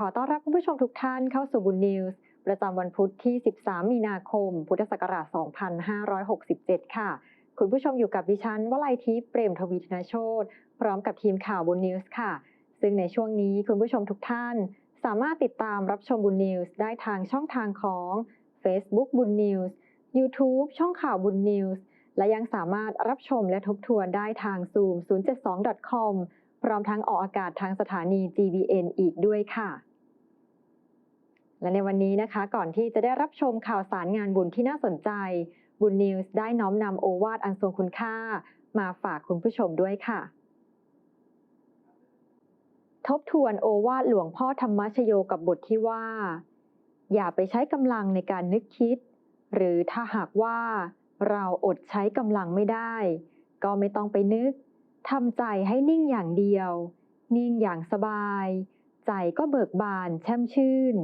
ขอต้อนรับคุณผู้ชมทุกท่านเข้าสู่บุญนิวส์ประจำวันพุธที่ 13 มีนาคม พุทธศักราช 2567 ค่ะ คุณผู้ชมอยู่กับดิฉันวลัยทิพย์เปรมทวีธนโชตพร้อมกับทีมข่าวบุญนิวส์ค่ะ ซึ่งในช่วงนี้คุณผู้ชมทุกท่าน สามารถติดตามรับชมบุญนิวส์ได้ทางช่องทางของ Facebook บุญนิวส์ YouTube ช่องข่าวบุญนิวส์และยังสามารถรับชมและทบทวนได้ทาง Zoom 072.com พร้อมทั้งออกอากาศทางสถานี GBN อีกด้วยค่ะ และในวันนี้นะคะ ก่อนที่จะได้รับชมข่าวสารงานบุญที่น่าสนใจ บุญนิวส์ได้น้อมนำโอวาทอันทรงคุณค่า มาฝากคุณผู้ชมด้วยค่ะ ทบทวนโอวาทหลวงพ่อธรรมชโยกับบทที่ว่า อย่าไปใช้กำลังในการนึกคิด หรือถ้าหากว่าเราอดใช้กำลังไม่ได้ ก็ไม่ต้องไปนึก ทำใจให้นิ่งอย่างเดียว นิ่งอย่างสบาย ใจก็เบิกบานแช่มชื่น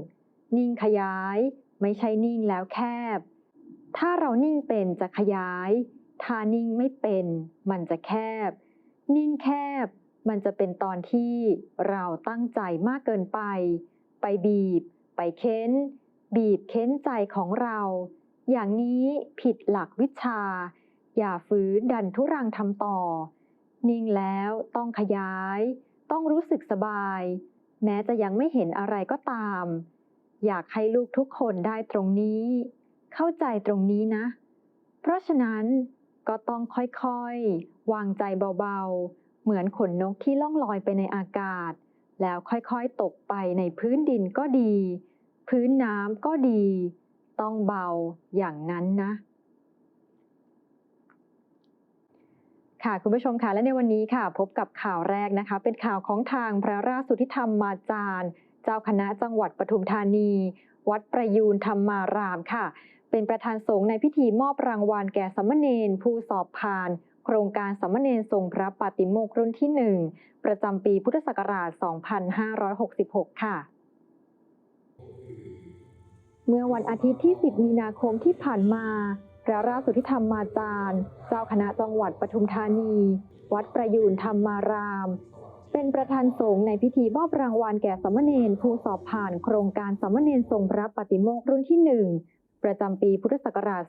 นิ่งขยาย ไม่ใช่นิ่งแล้วแคบ ถ้าเรานิ่งเป็นจะขยาย ถ้านิ่งไม่เป็น มันจะแคบ นิ่งแคบ มันจะเป็นตอนที่เราตั้งใจมากเกินไป ไปบีบ ไปเค้น บีบเค้นใจของเรา อย่างนี้ผิดหลักวิชา อย่าฝืนดันทุรังทำต่อ นิ่งแล้วต้องขยาย ต้องรู้สึกสบาย แม้จะยังไม่เห็นอะไรก็ตาม อยากให้ลูกทุกคนได้ตรงนี้ เข้าใจตรงนี้นะ เพราะฉะนั้นก็ต้องค่อยๆ วางใจเบาๆ เหมือนขนนกที่ล่องลอยไปในอากาศ แล้วค่อยๆ ตกไปในพื้นดินก็ดี พื้นน้ำก็ดี ต้องเบาอย่างนั้นนะ ค่ะคุณผู้ชมค่ะและในวันนี้ค่ะ พบกับข่าวแรกนะคะ เป็นข่าวของทางพระราชสุทธิธรรมมาจารย์ เจ้าคณะจังหวัดปทุมธานี วัดประยูนธรรมารามค่ะ เป็นประธานสงฆ์ในพิธีมอบรางวัลแก่สามเณรผู้สอบผ่าน โครงการสามเณรทรงพระปาติโมกข์รุ่นที่ 1 ประจำปีพุทธศักราช 2566 ค่ะเมื่อวันอาทิตย์ที่ 10 มีนาคมที่ผ่านมา พระราชสุทธิธรรมมาจารย์ เจ้าคณะจังหวัดปทุมธานี วัดประยูนธรรมาราม เป็นประธานสงฆ์ในพิธีมอบรางวัลแก่สามเณรผู้สอบผ่านโครงการสามเณรทรงพระปฏิโมกข์รุ่นที่1ประจำปีพุทธศักราช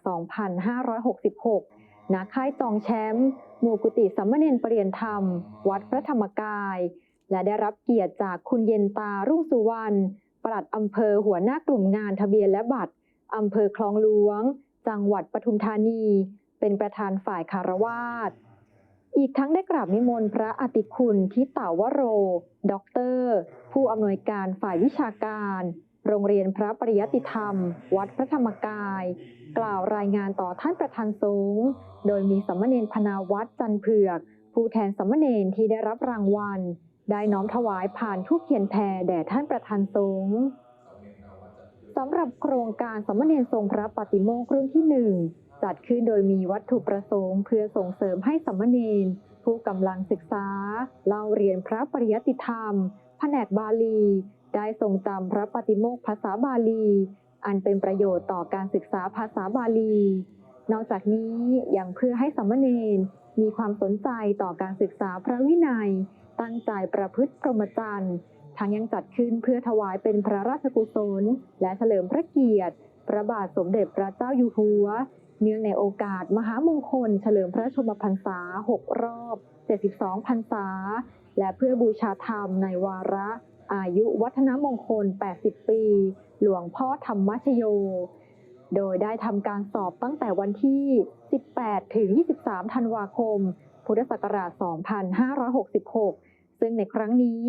2566 ณ ค่ายจองแชมป์หมู่กุฏิสามเณรเปลี่ยนธรรม วัดพระธรรมกาย และได้รับเกียรติจากคุณเย็นตารุ่งสุวรรณ ปลัดอำเภอหัวหน้ากลุ่มงานทะเบียนและบัตร อำเภอคลองหลวง จังหวัดปทุมธานี เป็นประธานฝ่ายคารวาสอีกทั้งได้กราบนิมนต์พระอติคุณทิตาวโร ด็อกเตอร์ ผู้อำนวยการฝ่ายวิชาการ โรงเรียนพระปริยติธรรม วัดพระธรรมกาย กล่าวรายงานต่อท่านประธานสงฆ์โดยมีสามเณรพนาวัดจันเผือก ผู้แทนสามเณรที่ได้รับรางวัล ได้น้อมถวายผ่านทูปเทียนแพรแด่ท่านประธานสงฆ์ สำหรับโครงการสามเณรทรงพระปฏิโมกข์รุ่นที่หนึ่งจัดขึ้นโดยมีวัตถุประสงค์ เพื่อส่งเสริมให้สามเณรผู้กำลังศึกษาเล่าเรียนพระปริยติธรรม แผนกบาลี ได้ทรงจำพระปฏิโมกข์ภาษาบาลี อันเป็นประโยชน์ต่อการศึกษาภาษาบาลี นอกจากนี้ยังเพื่อให้สามเณรมีความสนใจต่อการศึกษาพระวินัย ตั้งใจประพฤติพรหมจรรย์ ทั้งยังจัดขึ้นเพื่อถวายเป็นพระราชกุศล และเฉลิมพระเกียรติ พระบาทสมเด็จพระเจ้าอยู่หัว เนื่องในโอกาสมหามงคล เฉลิมพระชนมพรรษา 6 รอบ 72 พรรษา และเพื่อบูชาธรรมในวาระ อายุวัฒนมงคล 80 ปี หลวงพ่อธรรมชโย โดยได้ทำการสอบตั้งแต่วันที่ 18 ถึง 23 ธันวาคม พุทธศักราช 2566 ซึ่งในครั้งนี้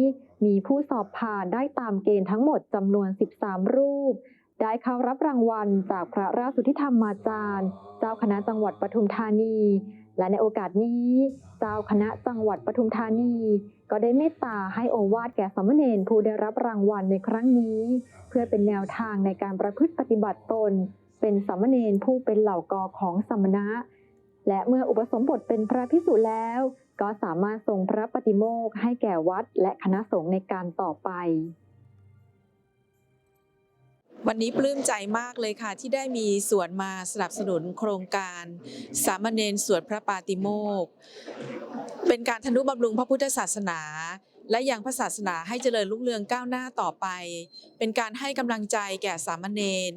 มีผู้สอบผ่านได้ตามเกณฑ์ทั้งหมดจำนวน 13 รูป ได้เข้ารับรางวัลจากพระราชสุทธิธรรมมาจารย์ เจ้าคณะจังหวัดปทุมธานี และในโอกาสนี้ เจ้าคณะจังหวัดปทุมธานี ก็ได้เมตตาให้โอวาทแก่สามเณรผู้ได้รับรางวัลในครั้งนี้ เพื่อเป็นแนวทางในการประพฤติปฏิบัติตน เป็นสามเณรผู้เป็นเหล่ากอของสมณะ และเมื่ออุปสมบทเป็นพระพิสุแล้ว ก็สามารถทรงพระปฏิโมกให้แก่วัดและคณะสงฆ์ในการต่อไป วันนี้ปลื้มใจมากเลยค่ะ ที่ได้มีส่วนมาสนับสนุนโครงการ สามเณรสวดพระปาติโมกเป็นการทนุบำรุงพระพุทธศาสนา และยังพระศาสนาให้เจริญรุ่งเรืองก้าวหน้าต่อไป เป็นการให้กำลังใจแก่สามเณร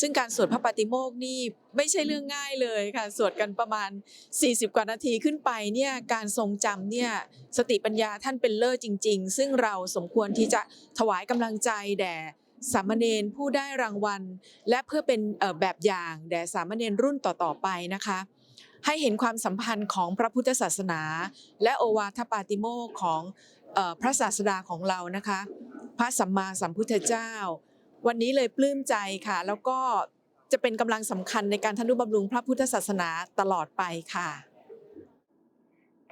ซึ่งการสวดพระปาติโมกข์นี่ไม่ใช่เรื่องง่ายเลยค่ะ สวดกันประมาณ 40 กว่านาทีขึ้นไปเนี่ยการทรงจำเนี่ยสติปัญญาท่านเป็นเลิศจริง ๆ ซึ่งเราสมควรที่จะถวายกำลังใจแด่สามเณรผู้ได้รางวัล และเพื่อเป็นแบบอย่างแด่สามเณรรุ่นต่อๆไปนะคะให้เห็นความสัมพันธ์ของพระพุทธศาสนา และโอวาทปาติโมกข์ของ พระศาสดาของเรานะคะ พระสัมมาสัมพุทธเจ้า วันนี้เลยปลื้มใจค่ะ แล้วก็จะเป็นกำลังสำคัญในการทนุบำรุงพระพุทธศาสนาตลอดไปค่ะ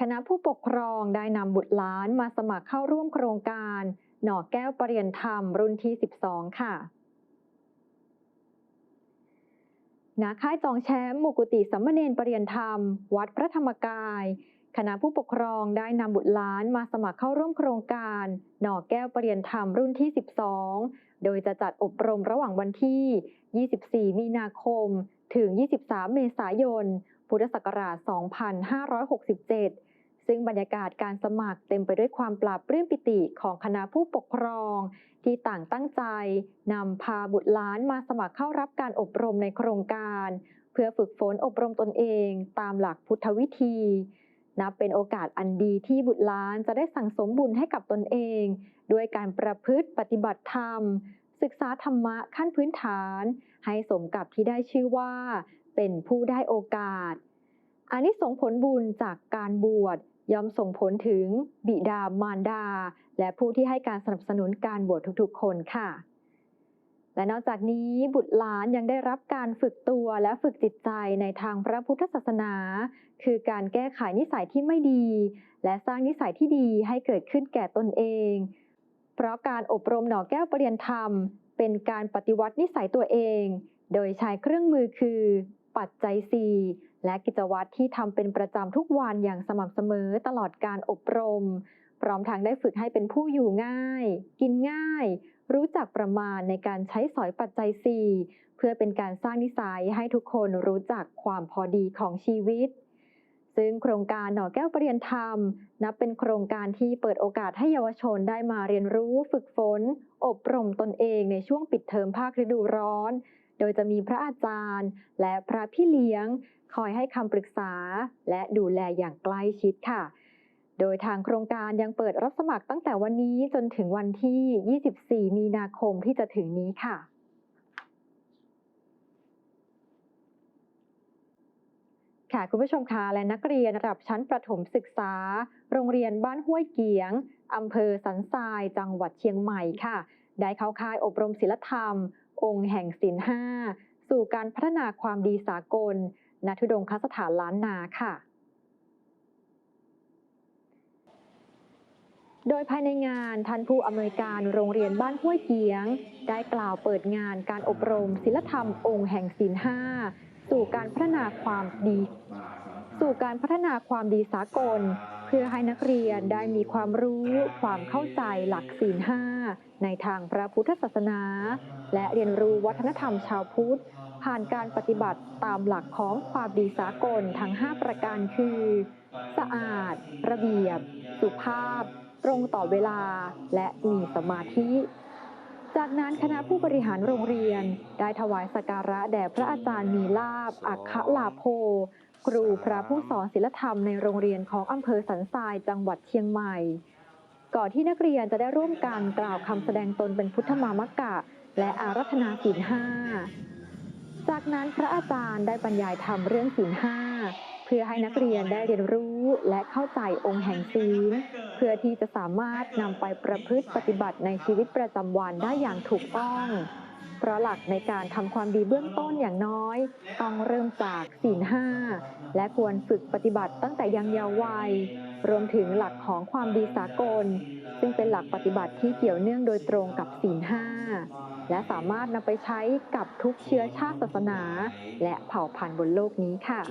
คณะผู้ปกครองได้นำบุตรหลานมาสมัครเข้าร่วมโครงการ หน่อแก้วปรริยนธรรมรุ่นที่ 12 ค่ะณค่ายจองแชมป์มุกุติสัมมเนนปรริยนธรรม วัดพระธรรมกาย คณะผู้ปกครองได้นำบุตรหลานมาสมัครเข้าร่วมโครงการ หน่อแก้วปรริยนธรรมรุ่นที่ 12 โดยจะจัดอบรมระหว่างวันที่ 24 มีนาคม ถึง 23 เมษายน พุทธศักราช 2567 ซึ่งบรรยากาศการสมัครเต็มไปด้วยความปราบปลื้มปิติของคณะผู้ปกครอง ที่ต่างตั้งใจนำพาบุตรหลานมาสมัครเข้ารับการอบรมในโครงการ เพื่อฝึกฝนอบรมตนเองตามหลักพุทธวิธี นับเป็นโอกาสอันดีที่บุตรหลานจะได้สั่งสมบุญให้กับตนเอง ด้วยการประพฤติปฏิบัติธรรม ศึกษาธรรมะขั้นพื้นฐาน ให้สมกับที่ได้ชื่อว่า เป็นผู้ได้โอกาสอานิสงส์ผลบุญจากการบวชย่อมส่งผลถึงบิดามารดา และผู้ที่ให้การสนับสนุนการบวชทุกๆ คนค่ะ และนอกจากนี้บุตรหลานยังได้รับการฝึกตัวและฝึกจิตใจในทางพระพุทธศาสนา คือการแก้ไขนิสัยที่ไม่ดี และสร้างนิสัยที่ดีให้เกิดขึ้นแก่ตนเอง เพราะการอบรมหน่อแก้วปรริยนธรรม เป็นการปฏิวัตินิสัยตัวเอง โดยใช้เครื่องมือคือ ปัจจัย4และกิจวัตรที่ทำเป็นประจำทุกวันอย่างสม่ำเสมอตลอดการอบรม พร้อมทั้งได้ฝึกให้เป็นผู้อยู่ง่าย กินง่าย รู้จักประมาณในการใช้สอยปัจจัย 4 เพื่อเป็นการสร้างนิสัยให้ทุกคนรู้จักความพอดีของชีวิต ซึ่งโครงการหน่อแก้วปรริยนธรรม นับเป็นโครงการที่เปิดโอกาสให้เยาวชนได้มาเรียนรู้ฝึกฝน อบรมตนเองในช่วงปิดเทอมภาคฤดูร้อน โดยจะมีพระอาจารย์ และพระพี่เลี้ยง คอยให้คำปรึกษา และดูแลอย่างใกล้ชิดค่ะ โดยทางโครงการยังเปิดรับสมัครตั้งแต่วันนี้จนถึงวันที่ 24 มีนาคมที่จะถึงนี้ค่ะ ค่ะคุณผู้ชมคะและนักเรียนระดับชั้นประถมศึกษา โรงเรียนบ้านห้วยเกียงอำเภอสันทรายจังหวัดเชียงใหม่ค่ะ ได้เข้าค่ายอบรมศิลธรรม องค์แห่งศิลห้าสู่การพัฒนาความดีสากลณทุดงคสถานล้านนาค่ะ โดยภายในงานท่านผู้อำนวยการโรงเรียนบ้านห้วยเกียง ได้กล่าวเปิดงานการอบรมศิลธรรมองค์แห่งศิลห้าสู่การพัฒนาความดี สู่การพัฒนาความดีสากล เพื่อให้นักเรียนได้มีความรู้ ความเข้าใจหลักศีลห้าในทางพระพุทธศาสนา และเรียนรู้วัฒนธรรมชาวพุทธ ผ่านการปฏิบัติตามหลักของความดีสากลทั้ง 5 ประการคือ สะอาด ระเบียบ สุภาพ ตรงต่อเวลาและมีสมาธิ จากนั้นคณะผู้บริหารโรงเรียน ได้ถวายสักการะแด่พระอาจารย์มีลาบ อัคคลาโพครูพระผู้สอนศิลธรรมในโรงเรียนของอำเภอสันทรายจังหวัดเชียงใหม่ ก่อนที่นักเรียนจะได้ร่วมกันกล่าวคำแสดงตนเป็นพุทธมามกะ และอารัธนาศีลห้า จากนั้นพระอาจารย์ได้บรรยายธรรมเรื่องศีลห้า พื่อให้นักเรียนได้เรียนรู้และเข้าใจองค์แห่งศีลเพื่อที่จะสามารถนำไปประพฤติปฏิบัติในชีวิตประจำวันได้อย่างถูกต้องเพราะหลักในการทำความดีเบื้องต้นอย่างน้อย ต้องเริ่มจากศีลห้าและควรฝึกปฏิบัติตั้งแต่ยังเยาว์วัย รวมถึงหลักของความดีสากล ซึ่งเป็นหลักปฏิบัติที่เกี่ยวเนื่องโดยตรงกับศีลห้าและสามารถนำไปใช้กับทุกเชื้อชาติศาสนา และเผ่าพันธุ์บนโลกนี้ค่ะ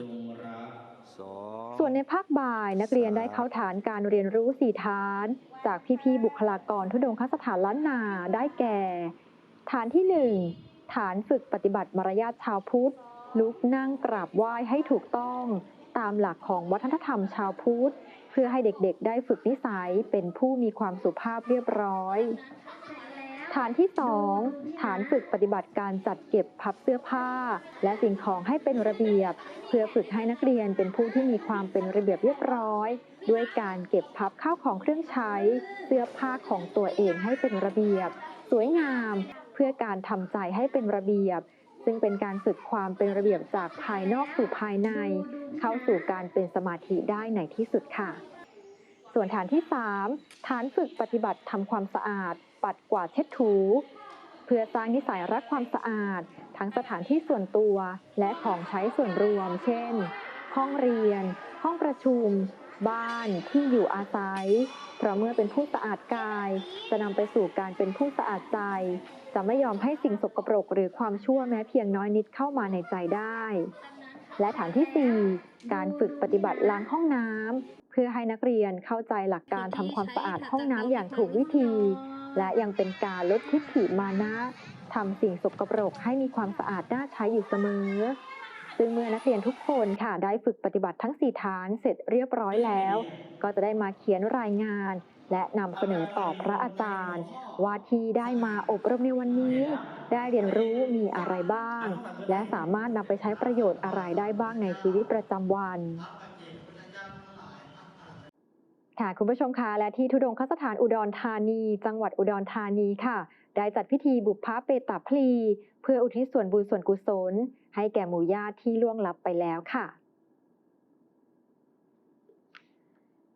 ส่วนในภาคบ่ายนักเรียนได้เข้าฐานการเรียนรู้สี่ฐาน จากพี่ๆบุคลากรทุดงคสถานล้านนาได้แก่ ฐานที่หนึ่งฐานฝึกปฏิบัติมารยาทชาวพุทธ ลุกนั่งกราบไหว้ให้ถูกต้อง ตามหลักของวัฒนธรรมชาวพุทธ เพื่อให้เด็กๆ ได้ฝึกนิสัยเป็นผู้มีความสุภาพเรียบร้อย ฐานที่ 2 ฐานฝึกปฏิบัติการจัดเก็บพับเสื้อผ้า และสิ่งของให้เป็นระเบียบ เพื่อฝึกให้นักเรียนเป็นผู้ที่มีความเป็นระเบียบเรียบร้อย ด้วยการเก็บพับข้าวของเครื่องใช้ เสื้อผ้าของตัวเองให้เป็นระเบียบ สวยงาม เพื่อการทำใจให้เป็นระเบียบ ซึ่งเป็นการฝึกความเป็นระเบียบจากภายนอกสู่ภายใน เข้าสู่การเป็นสมาธิได้ในที่สุดค่ะ ส่วนฐานที่ 3 ฐานฝึกปฏิบัติทำความสะอาด ปัดกวาดเช็ดถู เพื่อสร้างนิสัยรักความสะอาด ทั้งสถานที่ส่วนตัวและของใช้ส่วนรวม เช่น ห้องเรียน ห้องประชุม บ้านที่อยู่อาศัย เพราะเมื่อเป็นผู้สะอาดกาย จะนำไปสู่การเป็นผู้สะอาดใจ จะไม่ยอมให้สิ่งสกปรกหรือความชั่วแม้เพียงน้อยนิดเข้ามาในใจได้และฐานที่ 4 การฝึกปฏิบัติล้างห้องน้ำเพื่อให้นักเรียนเข้าใจหลักการทำความสะอาดห้องน้ำอย่างถูกวิธี และยังเป็นการลดทิฏฐิมานะทำสิ่งสกปรกให้มีความสะอาดน่าใช้อยู่เสมอ ซึ่งเมื่อนักเรียนทุกคนค่ะได้ฝึกปฏิบัติทั้ง 4 ฐานเสร็จเรียบร้อยแล้ว ก็จะได้มาเขียนรายงาน และนำเสนอต่อพระอาจารย์ ว่าที่ได้มาอบรมในวันนี้ ได้เรียนรู้มีอะไรบ้าง และสามารถนำไปใช้ประโยชน์อะไรได้บ้างในชีวิตประจำวัน ค่ะคุณผู้ชมคะและที่ทุดงคสถานอุดรธานี จังหวัดอุดรธานีค่ะ ได้จัดพิธีบุพพเปตาพลี เพื่ออุทิศส่วนบุญส่วนกุศล ให้แก่หมู่ญาติที่ล่วงลับไปแล้วค่ะ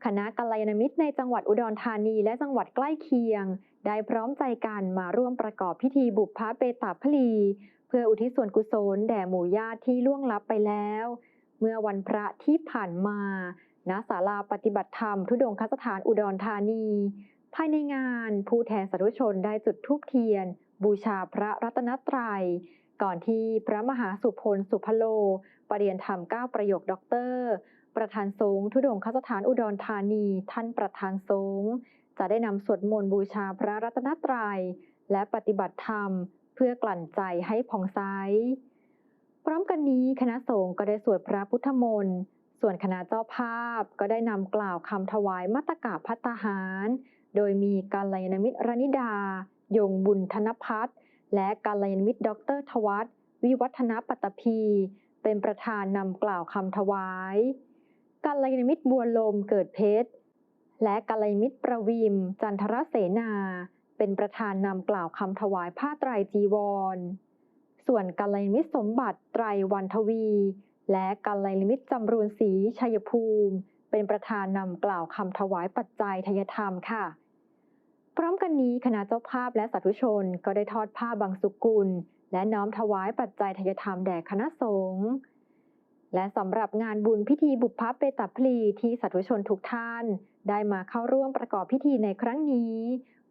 คณะกัลยาณมิตรในจังหวัดอุดรธานีและจังหวัดใกล้เคียง ได้พร้อมใจกันมาร่วมประกอบพิธีบุพพเปตาพลี เพื่ออุทิศส่วนกุศล แด่หมู่ญาติที่ล่วงลับไปแล้ว เมื่อวันพระที่ผ่านมา ณศาลาปฏิบัติธรรม ทุดงคสถานอุดรธานี ภายในงานผู้แทนสาธุชนได้จุดธูปเทียน บูชาพระรัตนตรัย ก่อนที่พระมหาสุพลสุพโล ปรเริยนธรรมเก้าประโยคด็อกเตอร์ ประธานสงฆ์ทุดงคสถานอุดรธานี ท่านประธานสงฆ์จะได้นำสวดมนต์บูชาพระรัตนตรัย และปฏิบัติธรรม เพื่อกลั่นใจให้ผ่องใสพร้อมกันนี้คณะสงฆ์ก็ได้สวดพระพุทธมนต์ ส่วนคณะเจ้าภาพก็ได้นำกล่าวคำถวายมัตกะพัตตาหาร โดยมีกาลยานมิตรรนิดา ยงบุญธนพัฒน์และกาลยานมิตรดรทวัตวิวัฒนปัตตภีเป็นประธานนำกล่าวคำถวายกาลยานมิตรบัวลมเกิดเพชร และกาลยานมิตรประวิม จันทรเสนา เป็นประธานนำกล่าวคำถวายผ้าไตรจีวร ส่วนกัลยาณมิตรสมบัติไตรวันทวี และกัลยาณมิตจำรูนศรีชัยภูมิ เป็นประธานนำกล่าวคำถวายปัจจัยทยธรรมค่ะ พร้อมกันนี้คณะเจ้าภาพและสาธุชนก็ได้ทอดผ้าบางสุกุล และน้อมถวายปัจจัยทยธรรมแด่คณะสงฆ์และสำหรับงานบุญพิธีบุพพเปตพลีที่สาธุชนทุกท่าน ได้มาเข้าร่วมประกอบพิธีในครั้งนี้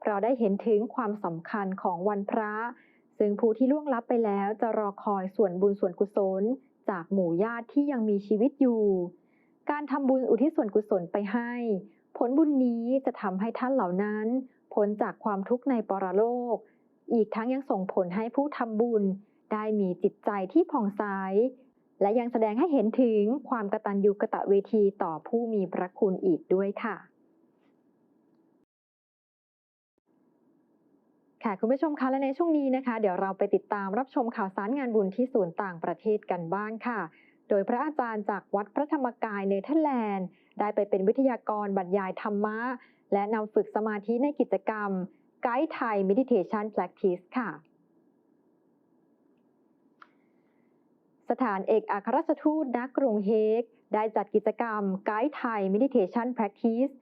เราได้เห็นถึงความสำคัญของวันพระ ซึ่งผู้ที่ล่วงลับไปแล้วจะรอคอยส่วนบุญส่วนกุศล จากหมู่ญาติที่ยังมีชีวิตอยู่ การทำบุญอุทิศส่วนกุศลไปให้ ผลบุญนี้จะทำให้ท่านเหล่านั้นพ้นจากความทุกข์ในปรโลก อีกทั้งยังส่งผลให้ผู้ทำบุญได้มีจิตใจที่ผ่องใส และยังแสดงให้เห็นถึงความกตัญญูกะตะเวทีต่อผู้มีพระคุณอีกด้วยค่ะ ค่ะคุณผู้ชมคะและในช่วงนี้นะคะ เดี๋ยวเราไปติดตามรับชมข่าวสารงานบุญที่ศูนย์ต่างประเทศกันบ้างค่ะ โดยพระอาจารย์จากวัดพระธรรมกายเนเธอร์แลนด์ ได้ไปเป็นวิทยากรบรรยายธรรมะ และนำฝึกสมาธิในกิจกรรม Guide Thai Meditation Practice ค่ะ สถานเอกอัครราชทูตณกรุงเฮก ได้จัดกิจกรรม Guide Thai Meditation Practice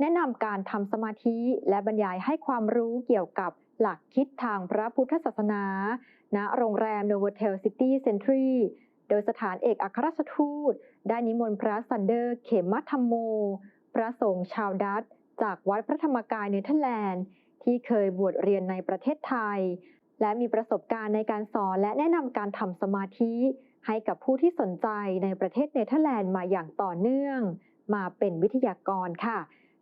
แนะนำการทำสมาธิและบรรยายให้ความรู้เกี่ยวกับ หลักคิดทางพระพุทธศาสนา ณ โรงแรม Novotel City Century โดยสถานเอกอัครราชทูต ได้นิมนต์พระซันเดอร์ เขมมัธรรมโม พระสงฆ์ชาวดัตจากวัดพระธรรมกายเนเธอร์แลนด์ ที่เคยบวชเรียนในประเทศไทย และมีประสบการณ์ในการสอนและแนะนำการทำสมาธิ ให้กับผู้ที่สนใจในประเทศเนเธอร์แลนด์มาอย่างต่อเนื่อง มาเป็นวิทยากรค่ะ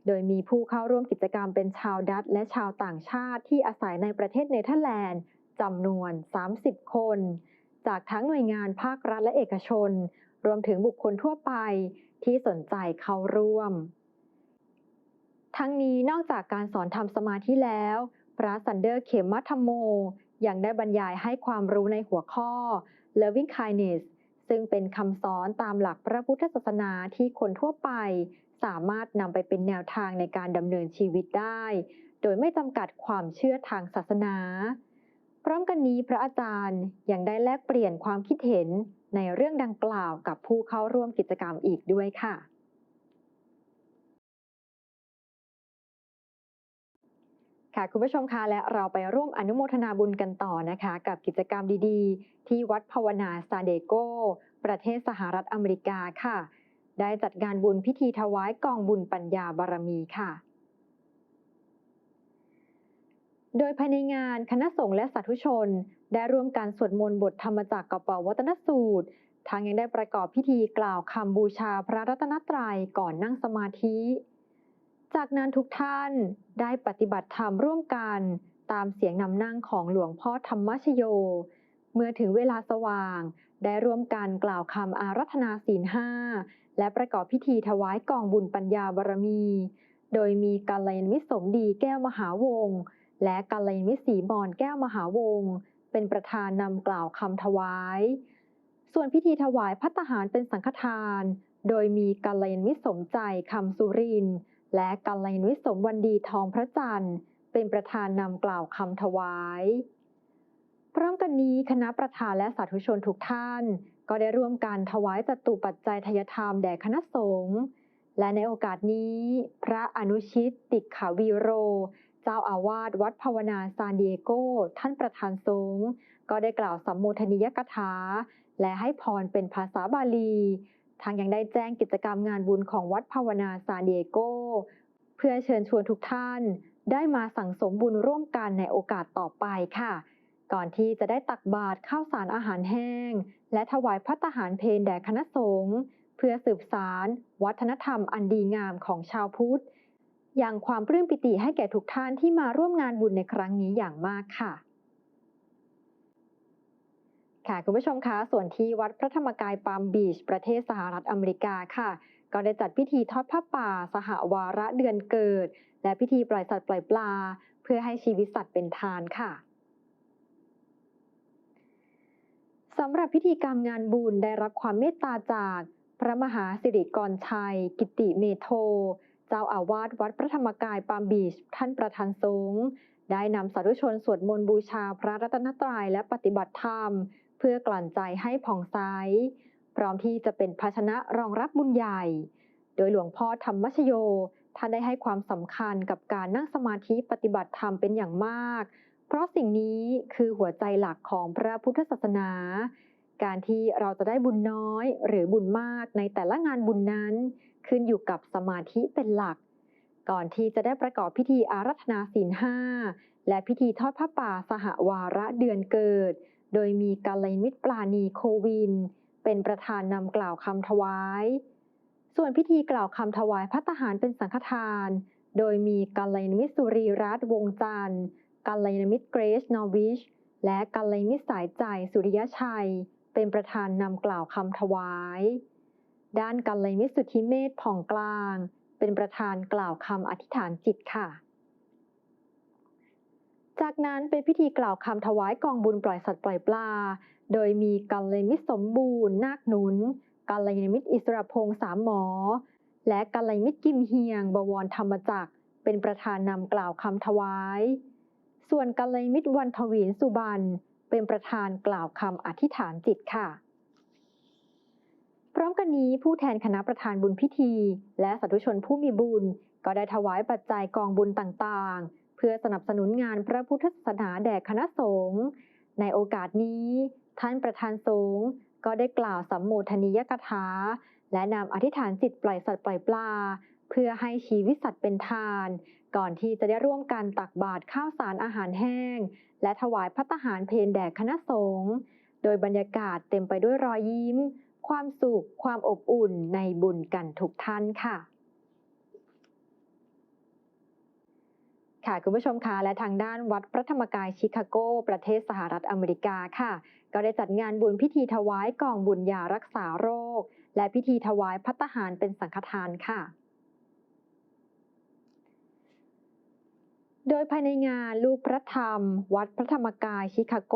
โดยมีผู้เข้าร่วมกิจกรรมเป็นชาวดัตช์และชาวต่างชาติที่อาศัยในประเทศเนเธอร์แลนด์จำนวน 30 คน จากทั้งหน่วยงานภาครัฐและเอกชน รวมถึงบุคคลทั่วไปที่สนใจเข้าร่วม ทั้งนี้นอกจากการสอนทำสมาธิแล้ว พระสันเดอร์เขมมัธมโมยังได้บรรยายให้ความรู้ในหัวข้อ Loving Kindness ซึ่งเป็นคำสอนตามหลักพระพุทธศาสนาที่คนทั่วไป สามารถนำไปเป็นแนวทางในการดำเนินชีวิตได้ โดยไม่จำกัดความเชื่อทางศาสนา พร้อมกันนี้พระอาจารย์ยังได้แลกเปลี่ยนความคิดเห็นในเรื่องดังกล่าวกับผู้เข้าร่วมกิจกรรมอีกด้วยค่ะ ค่ะคุณผู้ชมคะและเราไปร่วมอนุโมทนาบุญกันต่อนะคะ กับกิจกรรมดีๆ ที่วัดภาวนาซาเดโก ประเทศสหรัฐอเมริกาค่ะ ได้จัดงานบุญพิธีถวายกองบุญปัญญาบารมีค่ะ โดยภายในงานคณะสงฆ์และสาธุชน ได้ร่วมการสวดมนต์บทธรรมจักรกับปวัตนสูตรทางยังได้ประกอบพิธีกล่าวคำบูชาพระรัตนตรัยก่อนนั่งสมาธิ จากนั้นทุกท่านได้ปฏิบัติธรรมร่วมกันตามเสียงนำนั่งของหลวงพ่อธรรมชโย เมื่อถึงเวลาสว่าง ได้ร่วมกันกล่าวคำอารัธนาศีลห้า และประกอบพิธีถวายกองบุญปัญญาบารมี โดยมีกัลยาณมิตรสมดีแก้วมหาวงศ์และกัลยาณมิตรศรีบอนแก้วมหาวงศ์เป็นประธานนำกล่าวคำถวาย ส่วนพิธีถวายพัตหารเป็นสังฆทาน โดยมีกัลยาณมิตรสมใจคำสุริน และกัลยาณมิตรสมวันดีทองพระจันทร์ เป็นประธานนำกล่าวคำถวายพร้อมกันนี้คณะประธานและสาธุชนทุกท่าน ก็ได้ร่วมกันถวายจตุปัจจัยทยธรรมแด่คณะสงฆ์และในโอกาสนี้ พระอนุชิตติขาวีโร เจ้าอาวาสวัดภาวนาซานดิเอโก ท่านประธานสงฆ์ก็ได้กล่าวสัมโมทนิยกถา และให้พรเป็นภาษาบาลี ทางยังได้แจ้งกิจกรรมงานบุญของวัดภาวนาซานดิเอโก เพื่อเชิญชวนทุกท่าน ได้มาสั่งสมบุญร่วมกันในโอกาสต่อไปค่ะ ก่อนที่จะได้ตักบาตรข้าวสารอาหารแห้ง และถวายพัตตาหารเพลแด่คณะสงฆ์เพื่อสืบสาร วัฒนธรรมอันดีงามของชาวพุทธ อย่างความปลื้มปิติให้แก่ทุกท่านที่มาร่วมงานบุญในครั้งนี้อย่างมากค่ะ ค่ะคุณผู้ชมคะส่วนที่วัดพระธรรมกายปาล์มบีช ประเทศสหรัฐอเมริกาค่ะ ก็ได้จัดพิธีทอดผ้าป่า สหวาระเดือนเกิด และพิธีปล่อยสัตว์ปล่อยปลา เพื่อให้ชีวิตสัตว์เป็นทานค่ะ สำหรับพิธีกรรมงานบุญได้รับความเมตตาจากพระมหาสิริกรชัย กิติเมโท เจ้าอาวาสวัดพระธรรมกายปาล์มบีช ท่านประธานสงฆ์ได้นำสาธุชนสวดมนต์บูชาพระรัตนตรัยและปฏิบัติธรรม เพื่อกลั่นใจให้ผ่องใส พร้อมที่จะเป็นภาชนะรองรับบุญใหญ่ โดยหลวงพ่อธรรมชโย ท่านได้ให้ความสำคัญกับการนั่งสมาธิปฏิบัติธรรมเป็นอย่างมาก เพราะสิ่งนี้คือหัวใจหลักของพระพุทธศาสนา การที่เราจะได้บุญน้อยหรือบุญมากในแต่ละงานบุญนั้น ขึ้นอยู่กับสมาธิเป็นหลัก ก่อนที่จะได้ประกอบพิธีอารัธนาศีลห้าและพิธีทอดผ้าป่าสหวาระเดือนเกิด โดยมีกัลยาณมิตรปราณีโควิน เป็นประธานนำกล่าวคำถวาย ส่วนพิธีกล่าวคำถวายพัตตาหารเป็นสังฆทาน โดยมีกัลยาณมิตรสุรีรัตน์วงจันทร์ กัลยาณมิตรเกรซนอวิช และกัลยาณมิตรสายใจสุริยชัย เป็นประธานนำกล่าวคำถวาย ด้านกัลยาณมิตรสุทธิเมธผ่องกลาง เป็นประธานกล่าวคำอธิษฐานจิตค่ะ จากนั้นเป็นพิธีกล่าวคำถวายกองบุญปล่อยสัตว์ปล่อยปลา โดยมีกัลยาณมิตรสมบูรณ์นาคหนุนกัลยาณมิตรอิสระพงษ์สามหมอ และกัลยาณมิตรกิมเฮียง บวรธรรมจักรเป็นประธานนำกล่าวคำถวาย ส่วนกัลยมิตรวันทวีนสุบันเป็นประธานกล่าวคำอธิษฐานจิตค่ะ พร้อมกันนี้ผู้แทนคณะประธานบุญพิธี และสาธุชนผู้มีบุญ ก็ได้ถวายปัจจัยกองบุญต่างๆ เพื่อสนับสนุนงานพระพุทธศาสนาแด่คณะสงฆ์ในโอกาสนี้ ท่านประธานสงฆ์ก็ได้กล่าวสัมโมทนิยกถา และนำอธิษฐานจิตปล่อยสัตว์ปล่อยปลา เพื่อให้ชีวิตสัตว์เป็นทาน ก่อนที่จะได้ร่วมกันตักบาตรข้าวสารอาหารแห้ง และถวายพัตตาหารเพลแด่คณะสงฆ์โดยบรรยากาศเต็มไปด้วยรอยยิ้ม ความสุข ความอบอุ่นในบุญกันทุกท่านค่ะ ค่ะคุณผู้ชมคะและทางด้านวัดพระธรรมกายชิคาโก ประเทศสหรัฐอเมริกาค่ะ ก็ได้จัดงานบุญพิธีถวายกล่องบุญยารักษาโรค และพิธีถวายพัตหารเป็นสังฆทานค่ะ โดยภายในงานลูกพระธรรม วัดพระธรรมกายชิคาโก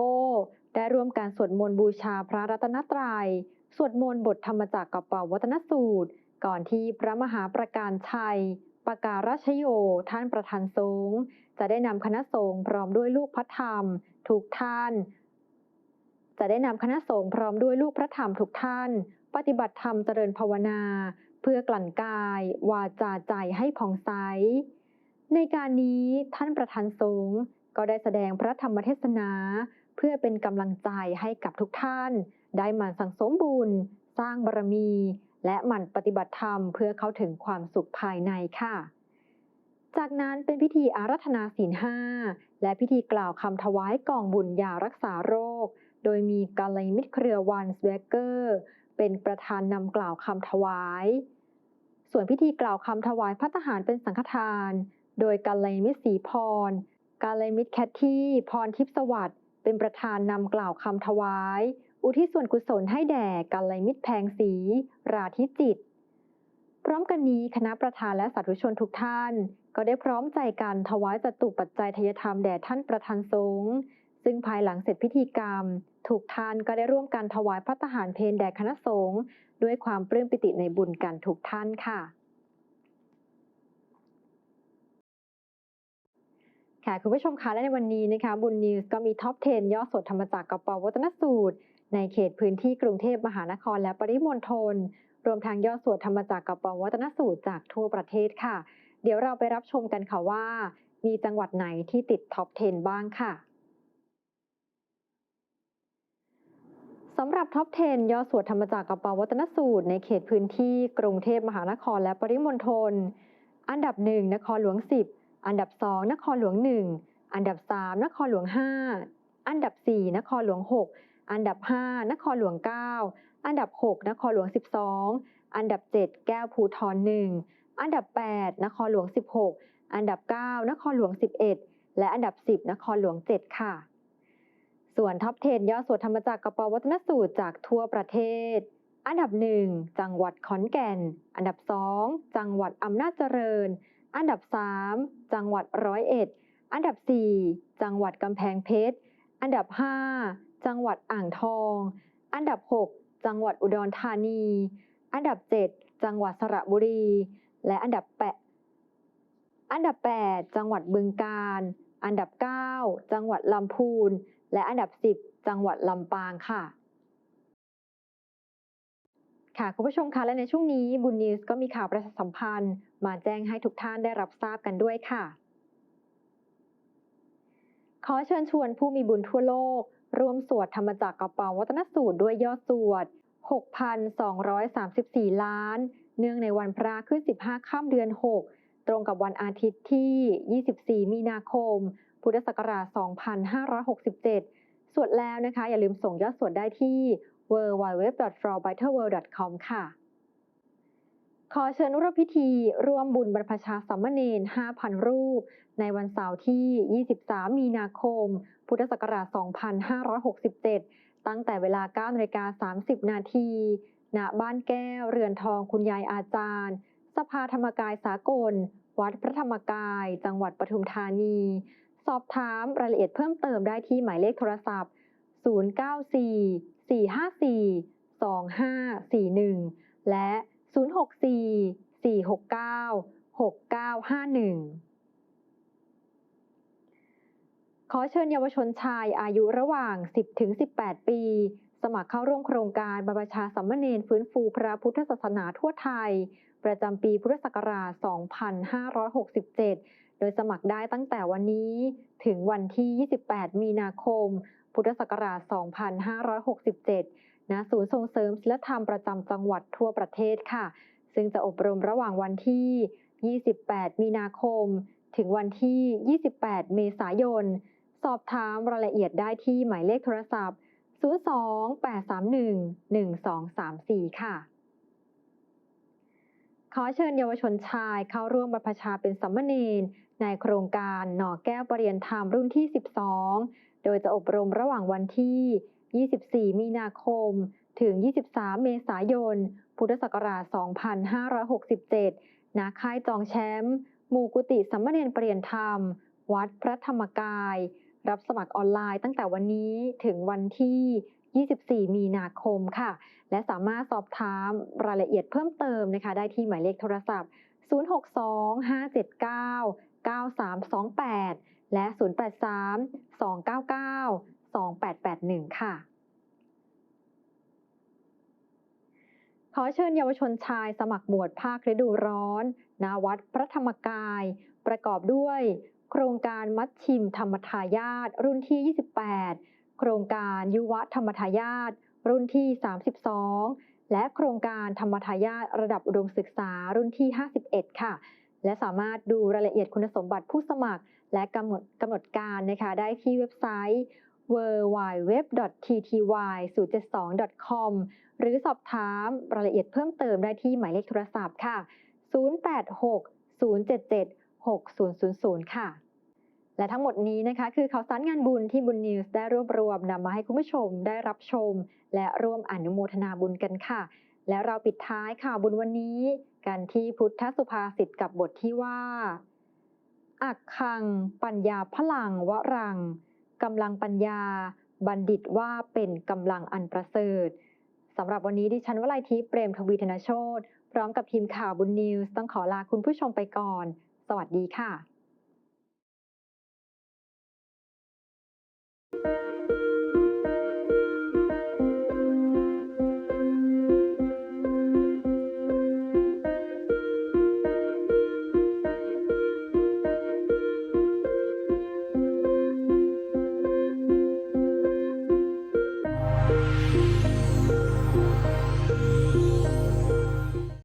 ได้ร่วมการสวดมนต์บูชาพระรัตนตรยัย สวดมนต์บทธรรมจักรกับเป่าวัฒนสูตร ก่อนที่พระมหาประการชัยปการชโย ท่านประธานสงฆ์จะได้นำคณะสงฆ์พร้อมด้วยลูกพระธรรม ทุกท่าน จะได้นำคณะสงฆ์พร้อมด้วยลูกพระธรรมทุกท่าน ปฏิบัติธรรมเจริญภาวนา เพื่อกลั่นกาย วาจาใจให้ผ่องใส ในการนี้ท่านประธานสงฆ์ก็ได้แสดงพระธรรมเทศนา เพื่อเป็นกำลังใจให้กับทุกท่าน ได้หมั่นสังสมบุญ สร้างบารมี และหมั่นปฏิบัติธรรมเพื่อเข้าถึงความสุขภายในค่ะ จากนั้นเป็นพิธีอารัธนาศีลห้าและพิธีกล่าวคำถวายกล่องบุญยารักษาโรค โดยมีกาลยมิตรเครือวันสเวกเกอร์ เป็นประธานนำกล่าวคำถวาย ส่วนพิธีกล่าวคำถวายพัตตาหารเป็นสังฆทาน โดยกาลยมิตรศรีพร กาลยมิตรแคทที่ พรทิพย์สวัสดิ์ เป็นประธานนำกล่าวคำถวาย อุทิศส่วนกุศลให้แด่กาลยมิตรแพงศรีราธิจิต พร้อมกันนี้คณะประธานและสาธุชนทุกท่าน ก็ได้พร้อมใจกันถวายจตุปัจจัยทายธรรมแด่ท่านประธานสงฆ์ซึ่งภายหลังเสร็จพิธีกรรม ถูกท่านก็ได้ร่วมกันถวายพระทหารเพลแด่คณะสงฆ์ด้วยความปลื้มปิติในบุญกันทุกท่านค่ะ ค่ะคุณผู้ชมคะและในวันนี้นะคะบุญนิวส์ก็มีท็อป 10 ย่อสดธรรมจักรกับปวัตนสูตร ในเขตพื้นที่กรุงเทพมหานครและปริมณฑลรวมทางย่อสวดธรรมจักรกับปวัตนสูตรจากทั่วประเทศค่ะ เดี๋ยวเราไปรับชมกันค่ะว่า มีจังหวัดไหนที่ติดท็อป 10 บ้างค่ะสำหรับท็อป 10 ย่อสวดธรรมจักรกับปวัตนสูตร ในเขตพื้นที่กรุงเทพมหานครและปริมณฑลอันดับ1นครหลวง 10 อันดับ 2 นครหลวง 1 อันดับ 3 นครหลวง 5 อันดับ 4 นครหลวง 6 อันดับ 5 นครหลวง 9 อันดับ 6 นครหลวง 12 อันดับ 7 แก้วภูทร1อันดับ 8 นครหลวง 16 อันดับ 9 นครหลวง 11 และอันดับ 10 นครหลวง 7 ค่ะ ส่วนท็อป 10ย่อสวดธรรมจักรกับปวัตนสูตรจากทั่วประเทศอันดับ 1 จังหวัดขอนแก่น อันดับ 2 จังหวัดอำนาจเจริญ อันดับ 3 จังหวัดร้อยเอ็ด อันดับ 4 จังหวัดกำแพงเพชร อันดับ 5 จังหวัดอ่างทอง อันดับ 6 จังหวัดอุดรธานี อันดับ 7 จังหวัดสระบุรี และอันดับ8อันดับ 8 จังหวัดบึงกาฬ อันดับ 9 จังหวัดลำพูน และอันดับ 10 จังหวัดลำปางค่ะ ค่ะคุณผู้ชมคะและในช่วงนี้บุญนิวส์ก็มีข่าวประชาสัมพันธ์ มาแจ้งให้ทุกท่านได้รับทราบกันด้วยค่ะ ขอเชิญชวนผู้มีบุญทั่วโลก ร่วมสวดธรรมจักรกับเป่าวัฒนสูตรด้วยยอดสวด 6,234 ล้าน เนื่องในวันพระขึ้น 15ค่ำเดือน 6 ตรงกับวันอาทิตย์ที่ 24 มีนาคม พุทธศักราช 2567 สวดแล้วนะคะ อย่าลืมส่งยอดสวดได้ที่ www.flowbitleworld.com ค่ะ ขอเชิญร่วมพิธีร่วมบุญบรรพชาสัมมเนร5,000 รูป ในวันเสาร์ที่ 23 มีนาคม พุทธศักราช 2567 ตั้งแต่เวลา9นาฬิกา30 นาทีณบ้านแก้ว เรือนทองคุณยายอาจารย์ สภาธรรมกายสากล วัดพระธรรมกาย จังหวัดปทุมธานี สอบถามรายละเอียดเพิ่มเติมได้ที่หมายเลขโทรศัพท์ 094 454 2541 และ 064 469 6951 ขอเชิญเยาวชนชายอายุระหว่าง 10-18 ปี สมัครเข้าร่วมโครงการบรรพชาสัมมเนรฟื้นฟูพระพุทธศาสนาทั่วไทย ประจำปีพุทธศักราช 2567 โดยสมัครได้ตั้งแต่วันนี้ถึงวันที่ 28 มีนาคม พุทธศักราช 2567 ณ ศูนย์ส่งเสริมศิลธรรมประจำจังหวัดทั่วประเทศค่ะ ซึ่งจะอบรมระหว่างวันที่ 28 มีนาคม ถึงวันที่ 28 เมษายน สอบถามรายละเอียดได้ที่หมายเลขโทรศัพท์ 02-831-1234 ค่ะ ขอเชิญเยาวชนชายเข้าร่วมบรรพชาเป็นสัมมเนรในโครงการหน่อแก้วปรรียนธรรมรุ่นที่ 12 โดยจะอบรมระหว่างวันที่ 24 มีนาคม ถึง 23 เมษายน พุทธศักราช 2567 ณ ค่ายจองแชมป์หมู่กุฏิสัมมเนนเปลี่ยนธรรม วัดพระธรรมกาย รับสมัครออนไลน์ตั้งแต่วันนี้ถึงวันที่ 24 มีนาคมค่ะ และสามารถสอบถามรายละเอียดเพิ่มเติมนะคะ ได้ที่หมายเลขโทรศัพท์ 062-579-9328 และ 083-299-2881 ค่ะ ขอเชิญเยาวชนชายสมัครหมวดภาคฤดูร้อนณวัดพระธรรมกาย ประกอบด้วย โครงการมัดชิมธรรมทายาทรุ่นที่ 28 โครงการยุวธรรมทายาทรุ่นที่ 32 และโครงการธรรมทายาทระดับอุดมศึกษารุ่นที่ 51 ค่ะ และสามารถดูรายละเอียดคุณสมบัติผู้สมัคร และกำหนดกำหนดการนะคะได้ที่เว็บไซต์ www.tty072.com หรือสอบถามรายละเอียดเพิ่มเติมได้ที่หมายเลขโทรศัพท์ค่ะ 086-077-6000 ค่ะ และทั้งหมดนี้นะคะ คือข่าวสารงานบุญที่บุญนิวส์ได้รวบรวมนำมาให้คุณผู้ชมได้รับชม และร่วมอนุโมทนาบุญกันค่ะ และเราปิดท้ายข่าวบุญวันนี้ กันที่พุทธสุภาษิตกับบทที่ว่า อักคัง ปัญญาพลังวรังกำลังปัญญา บัณฑิตว่าเป็นกำลังอันประเสริฐสำหรับวันนี้ดิฉันวลัยทิพย์เปรมทวีธนโชตพร้อมกับทีมข่าวบุญนิวส์ต้องขอลาคุณผู้ชมไปก่อน สวัสดีค่ะ